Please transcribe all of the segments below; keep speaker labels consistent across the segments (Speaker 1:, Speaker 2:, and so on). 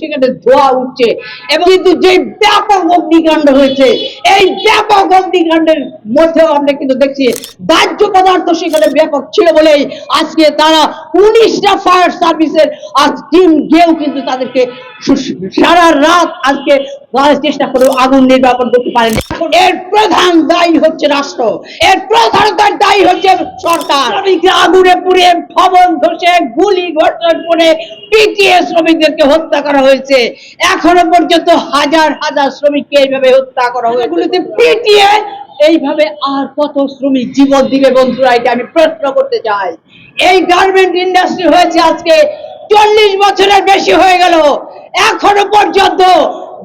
Speaker 1: সেখানে ধোয়া উঠছে। এবং কিন্তু যে ব্যাপক অগ্নিকাণ্ড হয়েছে, এই ব্যাপক অগ্নিকাণ্ডের মধ্যেও আমরা কিন্তু দেখছি দাহ্য পদার্থ সেখানে ব্যাপক ছিল বলেই আজকে তারা উনিশটা ফায়ার সার্ভিসের আজ টিম গিয়েও কিন্তু তাদেরকে সারা রাত আজকে চেষ্টা করে আগুন নির্বাপন করতে পারেন। এর প্রধান দায়ী হচ্ছে রাষ্ট্র। এর প্রধান দায়ী হচ্ছে সরকার। আগুনে পুড়ে ভবন ধসে গুলি ঘর্ষণ করে পিটিয়ে শ্রমিকদেরকে হত্যা করা হয়েছে। এখনও পর্যন্ত হাজার হাজার শ্রমিককে এইভাবে হত্যা করা হয়েছে। পিটিয়ে এইভাবে আর কত শ্রমিক জীবন দিবে বন্ধুরা এটা আমি প্রশ্ন করতে চাই। এই গার্মেন্ট ইন্ডাস্ট্রি হয়েছে আজকে চল্লিশ বছরের বেশি হয়ে গেল। এখনও পর্যন্ত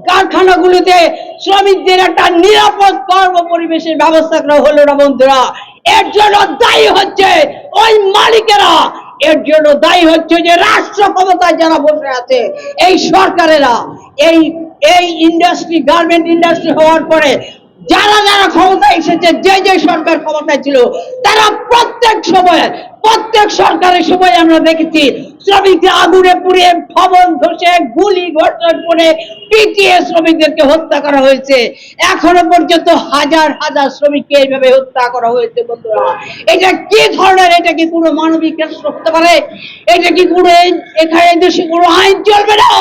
Speaker 1: কারখানাগুলোতে শ্রমিকদের একটা নিরাপদ কর্ম পরিবেশের ব্যবস্থা করা হলো না বন্ধুরা। এর জন্য দায়ী হচ্ছে ওই মালিকেরা। এর জন্য দায়ী হচ্ছে যে রাষ্ট্র ক্ষমতায় যারা বসে আছে, এই সরকারেরা, এই এই ইন্ডাস্ট্রি গার্মেন্ট ইন্ডাস্ট্রি হওয়ার পরে যারা যারা ক্ষমতায় এসেছে, যে যে সরকার ক্ষমতায় ছিল, তারা প্রত্যেক সময়, প্রত্যেক সরকারের সময় আমরা দেখেছি শ্রমিকদের আগুনে পুড়িয়ে ভবন ধসে গুলি ঘর্ষণ করে পিটিয়ে শ্রমিকদেরকে হত্যা করা হয়েছে। এখনও পর্যন্ত হাজার হাজার শ্রমিককে এইভাবে হত্যা করা হয়েছে, বন্ধুরা। এটা কি ধরনের? এটা কি কোনো মানবিক হতে পারে? এটা কি কোনো এখানে দেশে কোনো আইন চলবে না?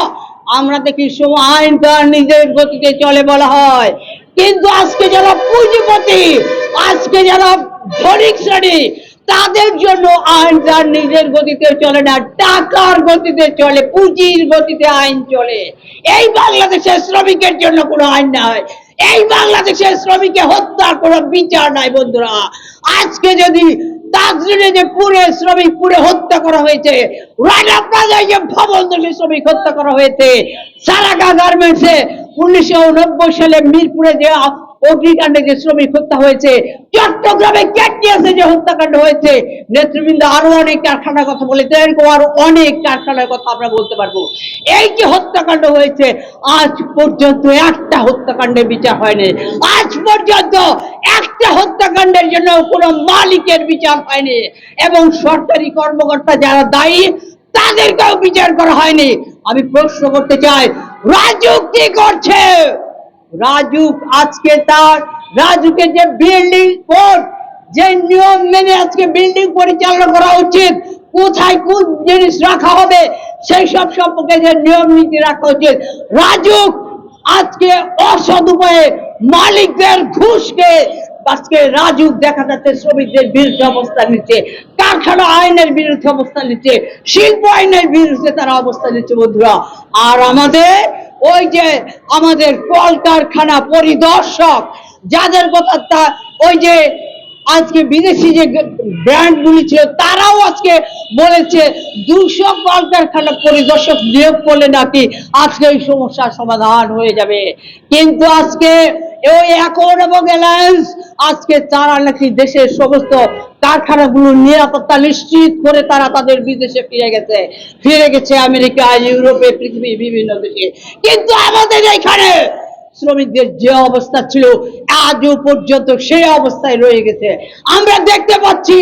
Speaker 1: আমরা দেখি সব আইন তার নিজের গতিতে চলে বলা হয়। কিন্তু আজকে যারা পুঁজিপতি, আজকে যারা ধনিক শ্রেণি তাদের জন্য আইন তার নিজের গতিতে চলে না, টাকার গতিতে চলে, পুঁজির গতিতে আইন চলে। এই বাংলাদেশের শ্রমিকের জন্য কোনো আইন নাই এই বাংলাদেশের শ্রমিকে হত্যার কোনো বিচার নাই, বন্ধুরা। আজকে যদি তাজরিনে যে পুরে শ্রমিক পুরে হত্যা করা হয়েছে রানা যে ভবন শ্রমিক হত্যা করা হয়েছে, সারাগা গার্মেন্টসে উনিশশো নব্বই সালে মিরপুরে যে অগ্নিকাণ্ডে যে শ্রমিক হত্যা হয়েছে, চট্টগ্রামে ক্যাটিয়াসে যে হত্যাকাণ্ড হয়েছে, নেতৃবৃন্দ আরও অনেক কারখানার কথা বলেছে এরকম আরও অনেক কারখানার কথা আমরা বলতে পারব। এই যে হত্যাকাণ্ড হয়েছে, আজ পর্যন্ত একটা হত্যাকাণ্ডের বিচার হয়নি। আজ পর্যন্ত একটা হত্যাকাণ্ডের জন্য কোনো মালিকের বিচার হয়নি। এবং সরকারি কর্মকর্তা যারা দায়ী, তাদেরকেও বিচার করা হয়নি। আমি প্রশ্ন করতে চাই, রাজু কি করছে? রাজুক আজকে তার, রাজুকের যে বিল্ডিং কোড যে নিয়ম মেনে আজকে বিল্ডিং পরিচালনা করা উচিত, কোথায় কোন জিনিস রাখা হবে, সেই সব সম্পর্কে যে নিয়ম নীতি রাখা উচিত। রাজুক আজকে অসৎ উপায়ে মালিকদের ঘুষকে আজকে রাজুক দেখা যাচ্ছে শ্রমিকদের বিরুদ্ধে অবস্থান নিচ্ছে, কারখানা আইনের বিরুদ্ধে অবস্থান নিচ্ছে, শিল্প আইনের বিরুদ্ধে তারা অবস্থান নিচ্ছে বন্ধুরা। আর আমাদের ওই যে আমাদের কলকারখানা পরিদর্শক, যাদের কথা ওই যে আজকে বিদেশি যে ব্র্যান্ড গুলি ছিল, তারাও আজকে বলেছে দুশো কলকারখানা পরিদর্শক নিয়োগ করলে নাকি আজকে এই সমস্যার সমাধান হয়ে যাবে। কিন্তু আজকে ওই অ্যাকর্ড এবং অ্যালায়েন্স আজকে তারা নাকি দেশের সমস্ত কারখানাগুলোর নিরাপত্তা নিশ্চিত করে তারা তাদের বিদেশে ফিরে গেছে। ফিরে গেছে আমেরিকা, ইউরোপে, পৃথিবীর বিভিন্ন দেশে। কিন্তু আমাদের এখানে শ্রমিকদের যে অবস্থা ছিল, আজও পর্যন্ত সেই অবস্থায় রয়ে গেছে। আমরা দেখতে পাচ্ছি